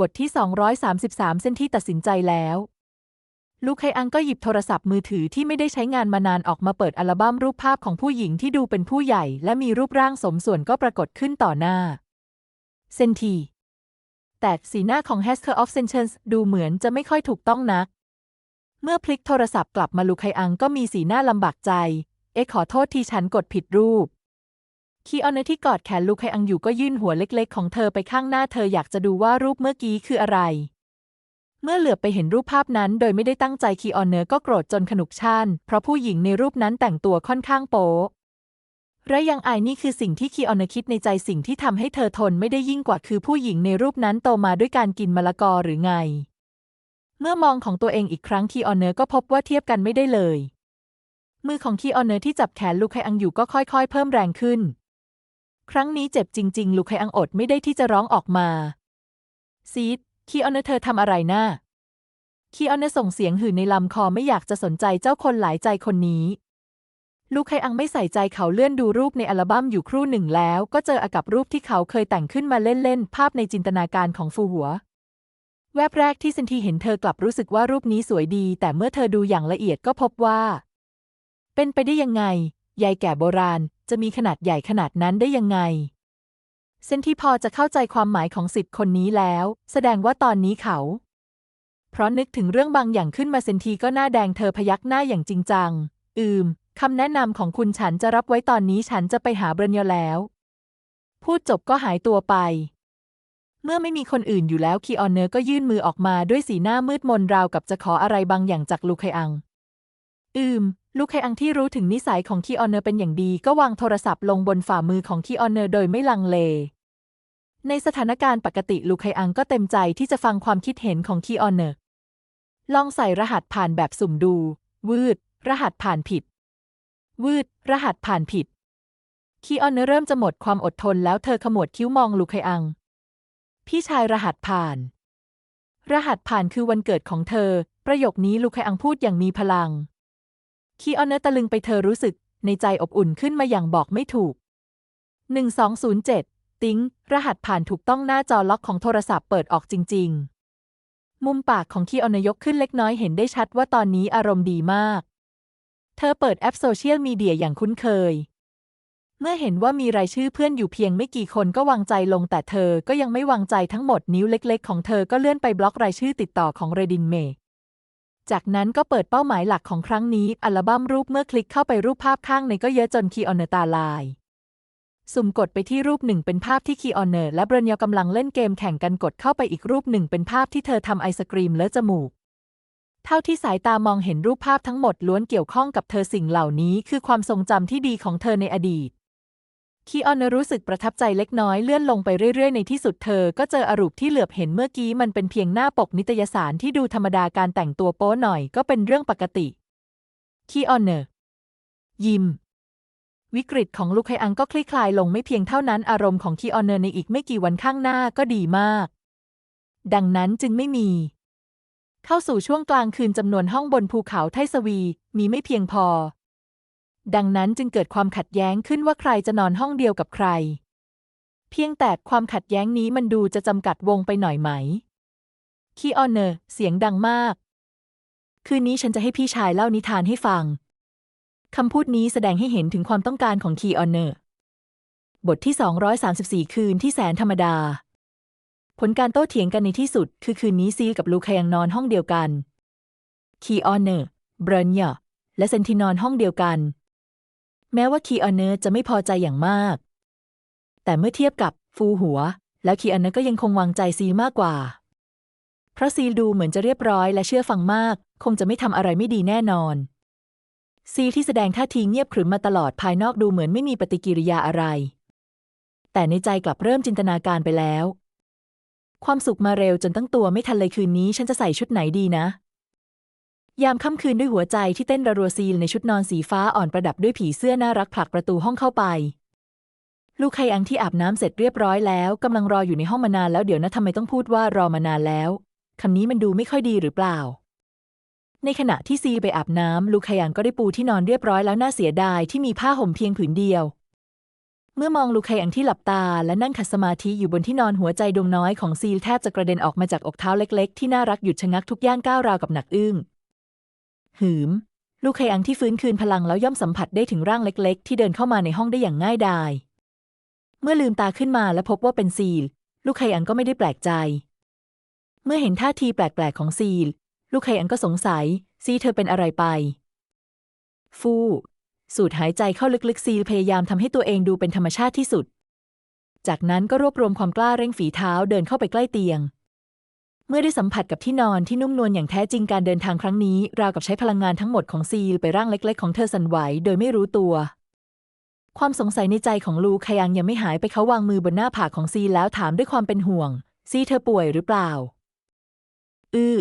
บทที่ 233 เส้นที่ตัดสินใจแล้ว ลูกไคอังก็หยิบโทรศัพท์มือถือที่ไม่ได้ใช้งานมานานออกมาเปิดอัลบั้มรูปภาพของผู้หญิงที่ดูเป็นผู้ใหญ่ และมีรูปร่างสมส่วนก็ปรากฏขึ้นต่อหน้า เซนที แต่สีหน้าของ h e s k e r of Sentence ดูเหมือนจะไม่ค่อยถูกต้องนัก เมื่อพลิกโทรศัพท์กลับมาลูกไคอังก็มีสีหน้าลำบากใจ เอ๊ะขอโทษที่ฉันกดผิดรูป คีออนเนที่กอดแขนลูกไคอังอยู่ก็ยื่นหัวเล็กๆ ของเธอไปข้างหน้าเธออยากจะดูว่ารูปเมื่อกี้คืออะไร เมื่อเหลือบไปเห็นรูปภาพนั้นโดยไม่ได้ตั้งใจคีออนเนอร์ก็โกรธจนขนุกชันเพราะผู้หญิงในรูปนั้นแต่งตัวค่อนข้างโป๊และยังอายนี่คือสิ่งที่คีออนเนอร์คิดในใจสิ่งที่ทำให้เธอทนไม่ได้ยิ่งกว่าคือผู้หญิงในรูปนั้นโตมาด้วยการกินมะละกอหรือไง เมื่อมองของตัวเองอีกครั้งคีออนเนอร์ก็พบว่าเทียบกันไม่ได้เลย มือของคีออนเนอร์ที่จับแขนลูกไคอังอยู่ก็ค่อยๆ เพิ่มแรงขึ้น ครั้งนี้เจ็บจริง ๆ ลูกไคอังอดไม่ได้ที่จะร้องออกมา ซีด คีออนเนอร์เธอทำอะไรนะ่าคีออนส่งเสียงหื่นในลำคอไม่อยากจะสนใจเจ้าคนหลายใจคนนี้ ลูกไคอังไม่ใส่ใจเขาเลื่อนดูรูปในอัลบั้มอยู่ครู่หนึ่งแล้ว ก็เจออากับรูปที่เขาเคยแต่งขึ้นมาเล่น ๆ ภาพในจินตนาการของฟูหัว แวบแรกที่เซนทีเห็นเธอกลับรู้สึกว่ารูปนี้สวยดี แต่เมื่อเธอดูอย่างละเอียดก็พบว่า เป็นไปได้ยังไง ยายแก่โบราณจะมีขนาดใหญ่ขนาดนั้นได้ยังไงเซนทีพอจะเข้าใจความหมายของสิทธิ์คนนี้แล้ว แสดงว่าตอนนี้เขา เพราะนึกถึงเรื่องบางอย่างขึ้นมาเซนทีก็หน้าแดงเธอพยักหน้าอย่างจริงจัง อืมคำแนะนำของคุณฉันจะรับไว้ตอนนี้ฉันจะไปหาเบรนยอแล้ว พูดจบก็หายตัวไป เมื่อไม่มีคนอื่นอยู่แล้วคีออนเนอร์ก็ยื่นมือออกมาด้วยสีหน้ามืดมนราวกับจะขออะไรบางอย่างจากลูกไคอัง อืม ลูกไคอังที่รู้ถึงนิสัยของคีออนเนอร์เป็นอย่างดี ก็วางโทรศัพท์ลงบนฝ่ามือของคีออนเนอร์โดยไม่ลังเล ในสถานการณ์ปกติลูกไคอังก็เต็มใจที่จะฟังความคิดเห็นของคีออนเนอร์ ลองใส่รหัสผ่านแบบสุ่มดู วืด รหัสผ่านผิด วืด รหัสผ่านผิด คีออนเนอร์เริ่มจะหมดความอดทนแล้วเธอขมวดคิ้วมองลูกไคอัง พี่ชายรหัสผ่าน รหัสผ่านคือวันเกิดของเธอ ประโยคนี้ลูกไคอังพูดอย่างมีพลัง คีออนเนอร์ตะลึงไปเธอรู้สึก ในใจอบอุ่นขึ้นมาอย่างบอกไม่ถูก 1207 ติ้ง รหัสผ่านถูกต้องหน้าจอล็อกของโทรศัพท์เปิดออกจริง ๆ มุมปากของคีออนยกขึ้นเล็กน้อยเห็นได้ชัดว่าตอนนี้อารมณ์ดีมาก เธอเปิดแอปโซเชียลมีเดียอย่างคุ้นเคย เมื่อเห็นว่ามีรายชื่อเพื่อนอยู่เพียงไม่กี่คนก็วางใจลงแต่เธอก็ยังไม่วางใจทั้งหมดนิ้วเล็ก ๆ ของเธอก็เลื่อนไปบล็อกรายชื่อติดต่อของเรดินเมย์ จากนั้นก็เปิดเป้าหมายหลักของครั้งนี้ อัลบั้มรูปเมื่อคลิกเข้าไปรูปภาพข้างในก็เยอะจนคีออนเนอร์ตาลาย สุ่มกดไปที่รูปหนึ่งเป็นภาพที่คีออนเนอร์และเบรนยอกำลังเล่นเกมแข่งกันกดเข้าไปอีกรูปหนึ่งเป็นภาพที่เธอทำไอศกรีมเลอะจมูก เท่าที่สายตามองเห็นรูปภาพทั้งหมดล้วนเกี่ยวข้องกับเธอสิ่งเหล่านี้ คือความทรงจำที่ดีของเธอในอดีต คีออนเนอรู้สึกประทับใจเล็กน้อยเลื่อนลงไปเรื่อยๆ ในที่สุดเธอก็เจออรูปที่เหลือบเห็นเมื่อกี้มันเป็นเพียงหน้าปกนิตยสารที่ดูธรรมดาการแต่งตัวโป๊หน่อยก็เป็นเรื่องปกติ คีออนเนอร์ยิ้มวิกฤตของลูกไคอังก็คลี่คลายลงไม่เพียงเท่านั้นอารมณ์ของคีออนเนอร์ในอีกไม่กี่วันข้างหน้าก็ดีมาก ดังนั้นจึงไม่มี เข้าสู่ช่วงกลางคืนจำนวนห้องบนภูเขาไทสวีมีไม่เพียงพอ ดังนั้นจึงเกิดความขัดแย้งขึ้นว่าใครจะนอนห้องเดียวกับใคร เพียงแต่ความขัดแย้งนี้มันดูจะจำกัดวงไปหน่อยไหม คีออนเนอร์เสียงดังมาก คืนนี้ฉันจะให้พี่ชายเล่านิทานให้ฟัง คำพูดนี้แสดงให้เห็นถึงความต้องการของคีออนเนอร์ บทที่ 234 คืนที่แสนธรรมดา ผลการโต้เถียงกันในที่สุด คือคืนนี้ซีกับลูคยังนอนห้องเดียวกัน คีออนเนอร์ เบรนเยและเซนตินอนห้องเดียวกัน แม้ว่าคีออนเนอร์จะไม่พอใจอย่างมาก แต่เมื่อเทียบกับฟูหัว แล้วคีออนเนอร์ก็ยังคงวางใจซีมากกว่า เพราะซีดูเหมือนจะเรียบร้อยและเชื่อฟังมาก คงจะไม่ทำอะไรไม่ดีแน่นอน ซีที่แสดงท่าทีเงียบขรึมมาตลอดภายนอกดูเหมือนไม่มีปฏิกิริยาอะไร แต่ในใจกลับเริ่มจินตนาการไปแล้ว ความสุขมาเร็วจนตั้งตัวไม่ทันเลยคืนนี้ ฉันจะใส่ชุดไหนดีนะ ยามค่ำคืนด้วยหัวใจที่เต้นระรัวซีลในชุดนอนสีฟ้าอ่อนประดับด้วยผีเสื้อน่ารักผลักประตูห้องเข้าไป ลูกไคอังที่อาบน้ำเสร็จเรียบร้อยแล้วกำลังรออยู่ในห้องมานานแล้วเดี๋ยวนะทำไมต้องพูดว่ารอมานานแล้วคำนี้มันดูไม่ค่อยดีหรือเปล่า ในขณะที่ซีไปอาบน้ำลูกไคอังก็ได้ปูที่นอนเรียบร้อยแล้วน่าเสียดายที่มีผ้าห่มเพียงผืนเดียว เมื่อมองลูเคอังที่หลับตาและนั่งขัดสมาธิอยู่บนที่นอนหัวใจดวงน้อยของซีแทบจะกระเด็นออกมาจากอกเท้าเล็ก ๆ ที่น่ารักหยุดชะงักทุกย่างก้าวราวกับหนักอึ้ง หืม ลูกเคอังที่ฟื้นคืนพลังแล้วย่อมสัมผัสได้ถึงร่างเล็ก ๆ ที่เดินเข้ามาในห้องได้อย่างง่ายดาย เมื่อลืมตาขึ้นมาและพบว่าเป็นซีล ลูกเคอังก็ไม่ได้แปลกใจ เมื่อเห็นท่าทีแปลกๆของซีล ลูกเคอังก็สงสัย ซีเธอเป็นอะไรไป ฟูสูดหายใจเข้าลึกๆซีลพยายามทำให้ตัวเองดูเป็นธรรมชาติที่สุด จากนั้นก็รวบรวมความกล้าเร่งฝีเท้าเดินเข้าไปใกล้เตียง เมื่อได้สัมผัสกับที่นอนที่นุ่มนวลอย่างแท้จริงการเดินทางครั้งนี้ ราวกับใช้พลังงานทั้งหมดของซีลไปร่างเล็ก ๆ ของเธอสั่นไหวโดยไม่รู้ตัว ความสงสัยในใจของลูคยังยังไม่หายไปเขาวางมือบนหน้าผากของซีแล้วถามด้วยความเป็นห่วง ซีเธอป่วยหรือเปล่า อือ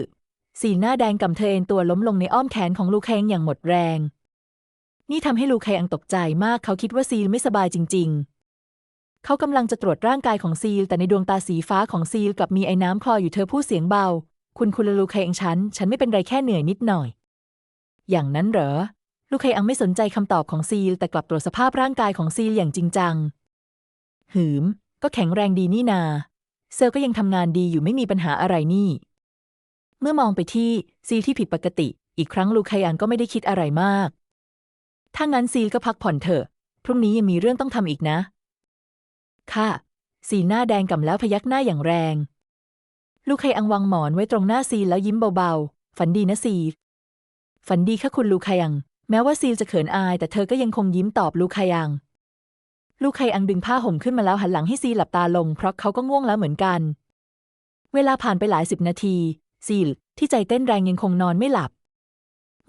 สีหน้าแดงกำเธอเอนตัวล้มลงในอ้อมแขนของลูแคงอย่างหมดแรง นี่ทำให้ลูแคงตกใจมากเขาคิดว่าซีไม่สบายจริง ๆ เขากำลังจะตรวจร่างกายของซีล แต่ในดวงตาสีฟ้าของซีลกลับมีไอ้น้ำคลออยู่เธอพูดเสียงเบา คุณคุณลูแคงฉัน ฉันไม่เป็นไรแค่เหนื่อยนิดหน่อย อย่างนั้นเหรอ ลูกเคอังไม่สนใจคำตอบของซีล แต่กลับตรวจสภาพร่างกายของซีลอย่างจริงจัง หืม ก็แข็งแรงดีนี่นา เซลล์ก็ยังทำงานดีอยู่ไม่มีปัญหาอะไรนี่ เมื่อมองไปที่ซีลที่ผิดปกติ อีกครั้งลูกเคอังก็ไม่ได้คิดอะไรมากถ้างั้นซีลก็พักผ่อนเถอะ พรุ่งนี้ยังมีเรื่องต้องทำอีกนะ ค่ะซีหน้าแดงก่ำแล้วพยักหน้าอย่างแรง ลูกเคอังวางหมอนไว้ตรงหน้าซีแล้วยิ้มเบาๆ ฝันดีนะซี ฝันดีค่ะคุณลูคายัง แม้ว่าซีจะเขินอาย แต่เธอก็ยังคงยิ้มตอบลูคายัง ลูคายังดึงผ้าห่มขึ้นมาแล้วหันหลังให้ซีหลับตาลง เพราะเขาก็ง่วงแล้วเหมือนกัน เวลาผ่านไปหลายสิบนาที ซีที่ใจเต้นแรงยังคงนอนไม่หลับ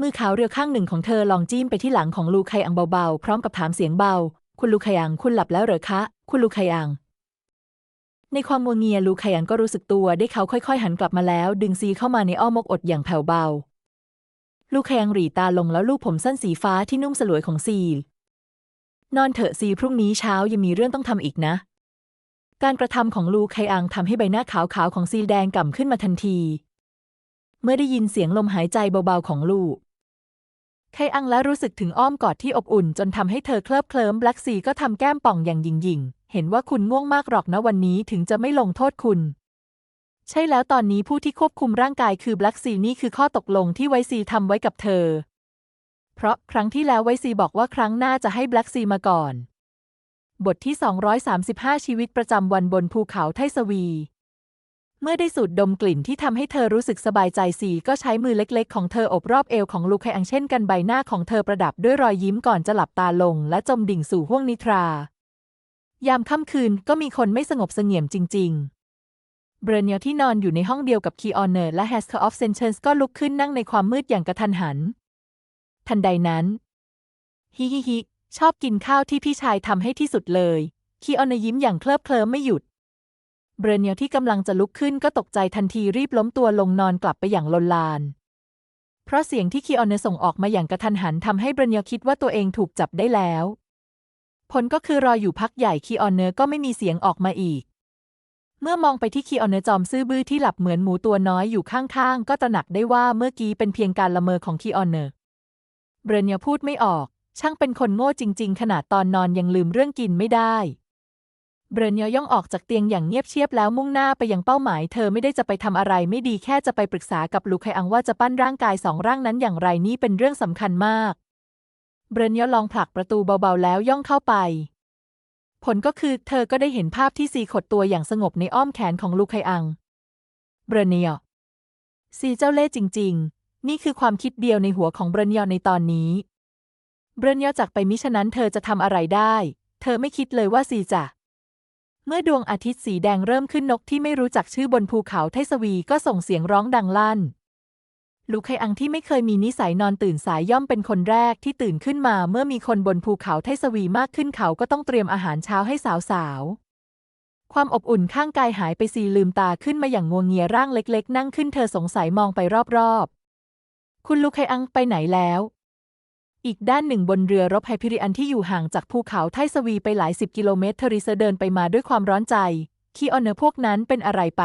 มือขาวเรียวข้างหนึ่งของเธอลองจิ้มไปที่หลังของลูไคายังเบาๆ พร้อมกับถามเสียงเบา คุณลูไคายังคุณหลับแล้วเหรอคะ คุณลูคายัง ในความมัวเงียลูคายังก็รู้สึกตัวได้เขาค่อยๆ หันกลับมาแล้ว ดึงซีเข้ามาในอ้อมอกอดอย่างแผ่วเบา ลูกแคงหรีตาลงแล้วลูบผมสั้นสีฟ้าที่นุ่มสลวยของซี นอนเถอะซีพรุ่งนี้เช้ายังมีเรื่องต้องทำอีกนะ การกระทำของลูไคอังทำให้ใบหน้าขาวๆของซีแดงก่ำขึ้นมาทันที เมื่อได้ยินเสียงลมหายใจเบาๆของลูกไคอังและรู้สึกถึงอ้อมกอดที่อบอุ่นจนทำให้เธอเคลิบเคลิ้มแบล็กซีก็ทำแก้มป่องอย่างหยิ่งๆ เห็นว่าคุณง่วงมากหรอกนะวันนี้ถึงจะไม่ลงโทษคุณ ใช่แล้วตอนนี้ผู้ที่ควบคุมร่างกายคือแบล็กซีนี่คือข้อตกลงที่ไวซีทำไว้กับเธอ เพราะครั้งที่แล้วไวซีบอกว่าครั้งหน้าจะให้แบล็กซีมาก่อน บทที่ 235 ชีวิตประจำวันบนภูเขาไทสวี เมื่อได้สูดดมกลิ่นที่ทำให้เธอรู้สึกสบายใจซีก็ใช้มือเล็กๆ ของเธออบรอบเอวของลูกไคอังเช่นกันใบหน้าของเธอประดับด้วยรอยยิ้มก่อนจะหลับตาลง และจมดิ่งสู่ห้วงนิทรา ยามค่ำคืนก็มีคนไม่สงบเสงี่ยมจริง ๆ เบรเนียลที่นอนอยู่ในห้องเดียวกับคีออนเนอร์และแฮสเ e อร์ออฟเซนเชนส์ก็ลุกขึ้นนั่งในความมืดอย่างกระทันหัน ทันใดนั้น ฮิฮิฮิชอบกินข้าวที่พี่ชายทำให้ที่สุดเลย คีออนเนอร์ยิ้มอย่างเคลิบเคลิ้มไม่หยุด เบรเนียลที่กำลังจะลุกขึ้นก็ตกใจทันทีรีบล้มตัวลงนอนกลับไปอย่างลนลาน เพราะเสียงที่คีออนเนอร์ส่งออกมาอย่างกระทันหันทำให้เบรเนียลคิดว่าตัวเองถูกจับได้แล้ว ผลก็คือรออยู่พักใหญ่คีออนเนอร์ก็ไม่มีเสียงออกมาอีก เมื่อมองไปที่คีออนเนอร์จอมซื่อบื้อที่หลับเหมือนหมูตัวน้อยอยู่ข้างๆ ก็ตระหนักได้ว่าเมื่อกี้เป็นเพียงการละเมอของคีออนเนอร์ เบรเนียลพูดไม่ออก ช่างเป็นคนโง่จริง ๆ ขนาดตอนนอนยังลืมเรื่องกินไม่ได้ เบรเนียลย่องออกจากเตียงอย่างเงียบเชียบแล้วมุ่งหน้าไปยังเป้าหมาย เธอไม่ได้จะไปทำอะไรไม่ดีแค่จะไปปรึกษากับลูกไคอังว่าจะปั้นร่างกายสองร่างนั้นอย่างไรนี่เป็นเรื่องสำคัญมาก เบรเนียลลองผลักประตูเบาๆแล้วย่องเข้าไป ผลก็คือเธอก็ได้เห็นภาพที่ซีขดตัวอย่างสงบในอ้อมแขนของลูกไคอัง เบรเนียลซีเจ้าเล่ห์จริง ๆ นี่คือความคิดเดียวในหัวของเบรเนียลในตอนนี้ เบรเนียลจากไปมิฉะนั้นเธอจะทำอะไรได้ เธอไม่คิดเลยว่าซีจะเมื่อดวงอาทิตย์สีแดงเริ่มขึ้นนกที่ไม่รู้จักชื่อบนภูเขาไทสวีก็ส่งเสียงร้องดังลั่น ลูกไคอังที่ไม่เคยมีนิสัยนอนตื่นสายย่อมเป็นคนแรกที่ตื่นขึ้นมาเมื่อมีคนบนภูเขาไทสวีมากขึ้นเขาก็ต้องเตรียมอาหารเช้าให้สาวๆ ความอบอุ่นข้างกายหายไปซีลืมตาขึ้นมาอย่างงวงเงียร่างเล็กๆ นั่งขึ้นเธอสงสัยมองไปรอบๆ คุณลูกไคอังไปไหนแล้ว อีกด้านหนึ่งบนเรือรบไฮพิริอันที่อยู่ห่างจากภูเขาไทสวีไปหลายสิบกิโลเมตรเทอริเซเดินไปมาด้วยความร้อนใจคีออนเนอร์พวกนั้นเป็นอะไรไป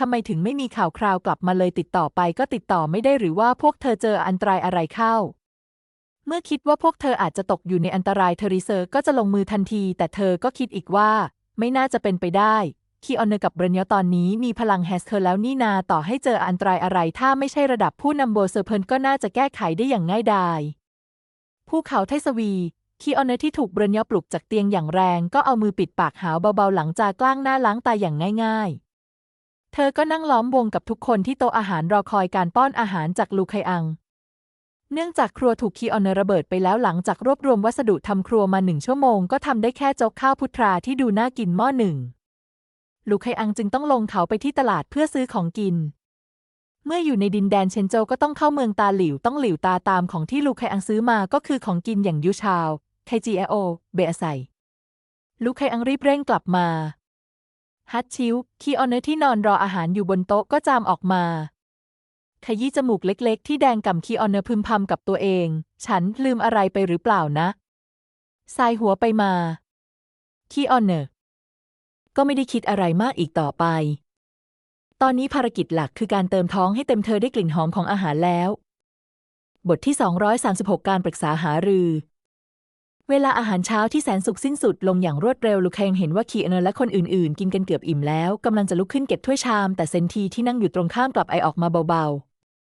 ทำไมถึงไม่มีข่าวคราวกลับมาเลยติดต่อไปก็ติดต่อไม่ได้หรือว่าพวกเธอเจออันตรายอะไรเข้า เมื่อคิดว่าพวกเธออาจจะตกอยู่ในอันตรายเทอริเซอร์ก็จะลงมือทันที แต่เธอก็คิดอีกว่า ไม่น่าจะเป็นไปได้คีออนเนอร์กับเบรเนยตอนนี้มีพลังแฮสเธอแล้วนี่นาต่อให้เจออันตรายอะไรถ้าไม่ใช่ระดับผู้นำโบเซอร์เพนก็น่าจะแก้ไขได้อย่างง่ายดายภูเขาไทสวีคีออนเนอร์ที่ถูกเบรเนยปลุกจากเตียงอย่างแรงก็เอามือปิดปากหาวเบาๆหลังจากกล้างหน้าล้างตาอย่างง่ายๆ เธอก็นั่งล้อมวงกับทุกคนที่โต๊ะอาหารรอคอยการป้อนอาหารจากลูไคอัง เนื่องจากครัวถูกคีออนเนอร์ระเบิดไปแล้วหลังจากรวบรวมวัสดุทำครัวมาหนึ่งชั่วโมงก็ทำได้แค่โจ๊กข้าวพุทราที่ดูน่ากินหม้อหนึ่ง ลูไคอังจึงต้องลงเขาไปที่ตลาดเพื่อซื้อของกิน เมื่ออยู่ในดินแดนเชนโจก็ต้องเข้าเมืองตาหลิวต้องหลิวตาตามของที่ลูไคอังซื้อมาก็คือของกินอย่างยูชาวไคจีเอโอเบอไซลูไคอังรีบเร่งกลับมา ฮัตชิวคีออนเนอร์ที่นอนรออาหารอยู่บนโต๊ะก็จามออกมา ขยี้จมูกเล็ก ๆ ที่แดงก่ำคีออนเนอร์พึมพำกับตัวเอง ฉันลืมอะไรไปหรือเปล่านะสายหัวไปมา คีออนเนอร์ก็ไม่ได้คิดอะไรมากอีกต่อไป ตอนนี้ภารกิจหลักคือการเติมท้องให้เต็มเธอได้กลิ่นหอมของอาหารแล้ว บทที่ 236 การปรึกษาหารือ เวลาอาหารเช้าที่แสนสุขสิ้นสุดลงอย่างรวดเร็วลูกแคงเห็นว่าคีออเนอร์และคนอื่นๆ กินกันเกือบอิ่มแล้วกำลังจะลุกขึ้นเก็บถ้วยชาม แต่เซนทีที่นั่งอยู่ตรงข้ามกลับไอออกมาเบา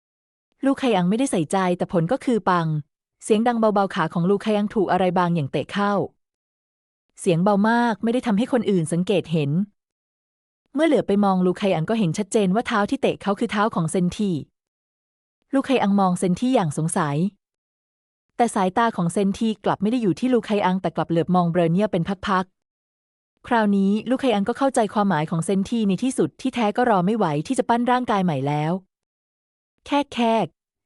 ๆ ลูกไคยังไม่ได้ใส่ใจแต่ผลก็คือปัง เสียงดังเบาๆขาของลูกไคยังถูกอะไรบางอย่างเตะเข้า เสียงเบามากไม่ได้ทำให้คนอื่นสังเกตเห็น เมื่อเหลือไปมองลูกไคอังก็เห็นชัดเจนว่าเท้าที่เตะเขาคือเท้าของเซนทีลูกไคอังมองเซนทีอย่างสงสัย แต่สายตาของเซนทีกลับไม่ได้อยู่ที่ลูไคอังแต่กลับเหลือบมองเบรเนียเป็นพักๆ คราวนี้ลูไคอังก็เข้าใจความหมายของเซนทีในที่สุดที่แท้ก็รอไม่ไหวที่จะปั้นร่างกายใหม่แล้ว แค่แค่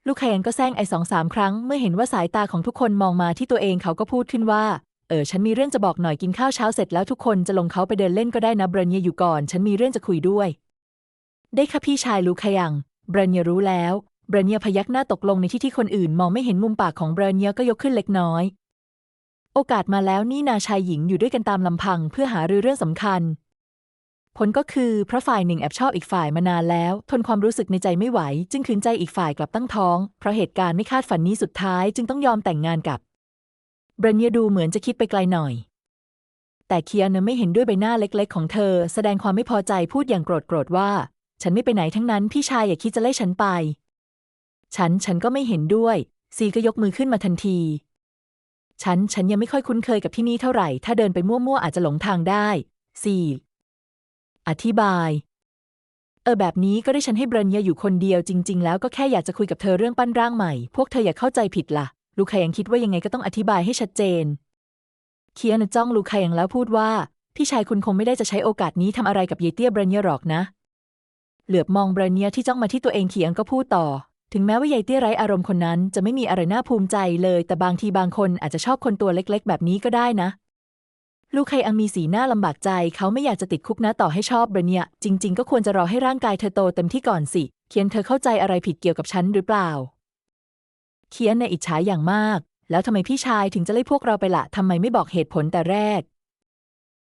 ลูไคอังก็แซงไอสองสามครั้งเมื่อเห็นว่าสายตาของทุกคนมองมาที่ตัวเองเขาก็พูดขึ้นว่า เออฉันมีเรื่องจะบอกหน่อยกินข้าวเช้าเสร็จแล้วทุกคนจะลงเขาไปเดินเล่นก็ได้นะเบรเนียอยู่ก่อน ฉันมีเรื่องจะคุยด้วย ได้ค่ะพี่ชายลูไคยังเบรเนียรู้แล้ว เบรเนียพยักหน้าตกลงในที่ที่คนอื่นมองไม่เห็นมุมปากของเบรเนียก็ยกขึ้นเล็กน้อย โอกาสมาแล้วนี่นาชายหญิงอยู่ด้วยกันตามลำพังเพื่อหารือเรื่องสำคัญ ผลก็คือเพราะฝ่ายหนึ่งแอบชอบอีกฝ่ายมานานแล้ว ทนความรู้สึกในใจไม่ไหว จึงขืนใจอีกฝ่ายกลับตั้งท้อง เพราะเหตุการณ์ไม่คาดฝันนี้สุดท้ายจึงต้องยอมแต่งงานกับเบรเนียดูเหมือนจะคิดไปไกลหน่อย แต่เคียนไม่เห็นด้วยใบหน้าเล็ก ๆ ของเธอ แสดงความไม่พอใจพูดอย่างโกรธโกรธว่า ฉันไม่ไปไหนทั้งนั้นพี่ชายอย่าคิดจะไล่ฉันไป ฉันฉันก็ไม่เห็นด้วย ซีก็ยกมือขึ้นมาทันที ฉันฉันยังไม่ค่อยคุ้นเคยกับที่นี่เท่าไหร่ ถ้าเดินไปมั่วๆอาจจะหลงทางได้ ซี อธิบาย เออแบบนี้ก็ได้ฉันให้เบรเนียอยู่คนเดียวจริง ๆ แล้วก็แค่อยากจะคุยกับเธอเรื่องปั้นร่างใหม่ พวกเธออย่าเข้าใจผิดล่ะ ลูกไคยังคิดว่ายังไงก็ต้องอธิบายให้ชัดเจน เคียนจ้องลูกไคยังแล้วพูดว่า พี่ชายคุณคงไม่ได้จะใช้โอกาสนี้ทำอะไรกับเยเตี้ยเบรเนียหรอกนะ เหลือบมองเบรเนียที่จ้องมาที่ตัวเองเคียงก็พูดต่อ ถึงแม้ว่ายายเตี้ยไร้อารมณ์คนนั้นจะไม่มีอะไรน่าภูมิใจเลย แต่บางทีบางคนอาจจะชอบคนตัวเล็ก ๆ แบบนี้ก็ได้นะ ลูกไคอังมีสีหน้าลำบากใจ เขาไม่อยากจะติดคุกนะต่อให้ชอบเบรเนีย จริง ๆ ก็ควรจะรอให้ร่างกายเธอโตเต็มที่ก่อนสิ เคียนเธอเข้าใจอะไรผิดเกี่ยวกับฉันหรือเปล่า เคียนในอิจฉาอย่างมาก แล้วทำไมพี่ชายถึงจะไล่พวกเราไปละทำไมไม่บอกเหตุผลแต่แรก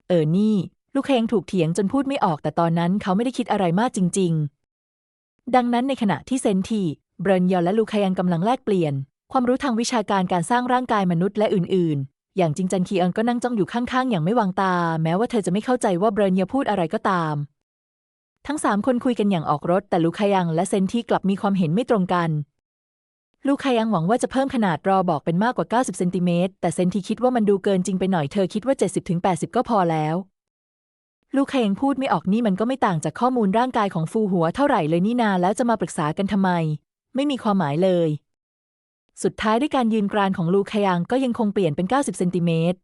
เออนี่ ลูกเคงถูกเถียงจนพูดไม่ออกแต่ตอนนั้นเขาไม่ได้คิดอะไรมากจริง ๆ ดังนั้นในขณะที่เซนที เบรนยอและลูคายังกำลังแลกเปลี่ยน ความรู้ทางวิชาการการสร้างร่างกายมนุษย์และอื่น ๆ อย่างจริงจันคีเอิงก็นั่งจ้องอยู่ข้างๆ อย่างไม่วางตา แม้ว่าเธอจะไม่เข้าใจว่าเบรนยาพูดอะไรก็ตาม ทั้งสามคนคุยกันอย่างออกรถ แต่ลูคายังและเซนทีกลับมีความเห็นไม่ตรงกัน ลูคายังหวังว่าจะเพิ่มขนาดรอบอกเป็นมากกว่า 90 เซนติเมตร แต่เซนทีคิดว่ามันดูเกินจริงไปหน่อย เธอคิดว่า 70-80 ก็พอแล้ว ลูกเคงพูดไม่ออกนี่มันก็ไม่ต่างจากข้อมูลร่างกายของฟูหัวเท่าไหร่เลยนี่นาแล้วจะมาปรึกษากันทำไม ไม่มีความหมายเลย สุดท้ายด้วยการยืนกรานของลูคยางก็ยังคงเปลี่ยนเป็น 90เซนติเมตร